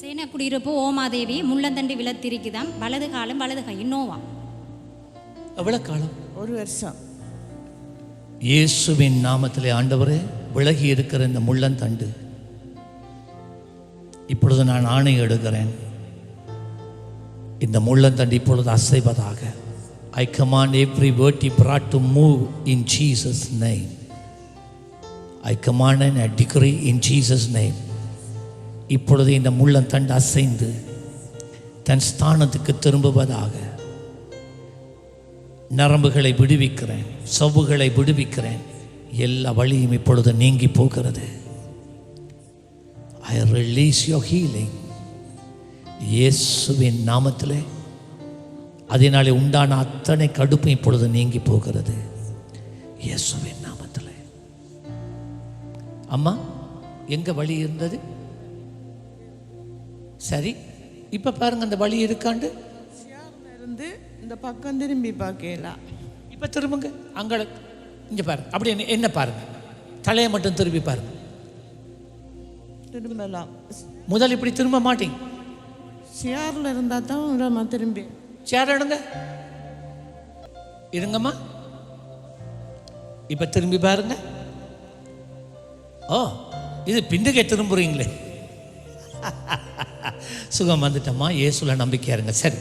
சேன குடியிருப்பு ஓமாதேவி முள்ளந்தண்டி விளத்திரிக்குதாம். வலது காலம் வலது கை நோவா எவ்வளவு காலம்? ஒரு வருஷம். இயேசுவின் நாமத்திலே ஆண்டவரே விலகி இருக்கிற இந்த முள்ளந்தண்டு இப்பொழுது நான் ஆணை எடுக்கிறேன். இந்த முள்ளந்தண்டு இப்பொழுது அசைவதாக. I command every word brought to move in Jesus name. I command and I decree in Jesus name. இப்பொழுது இந்த முள்ளந்தண்டு அசைந்து தன் ஸ்தானத்துக்கு திரும்புவதாக நரம்புகளை விடுவிக்கிறேன் சவ்வுகளை விடுவிக்கிறேன். எல்லா வழியும் இப்பொழுது நீங்கி போகிறது. ஐ ரிலீஸ் யோர் ஹீலிங் இயேசுவின் நாமத்தில் அதனாலே உண்டான அத்தனை கடுப்பும் இப்பொழுது நீங்கி போகிறது. இயேசுவின் நாமத்தில். அம்மா எங்கே வழி இருந்தது? சரி இப்ப பாருங்க அந்த வழி இருக்காண்டு. இருந்து இந்த பக்கம் திரும்பி பார்க்கலாம் இப்போ திரும்புங்க. அங்கே இங்கே பாருங்க. அப்படி என்ன என்ன பாருங்க. தலையை மட்டும் திருப்பி பாருங்க. திரும்பலாம். முதல் இப்படி திரும்ப மாட்டீங்க. சேர்ல இருந்தால் தான் நம்ம திரும்பி. சேர் எடுங்க. இருங்கம்மா. இப்போ திரும்பி பாருங்க. ஓ இது பின்னுக்கே திரும்புறீங்களே. சுகம் வந்துட்டம்மா இயேசுல நம்பிக்கையாருங்க சரி.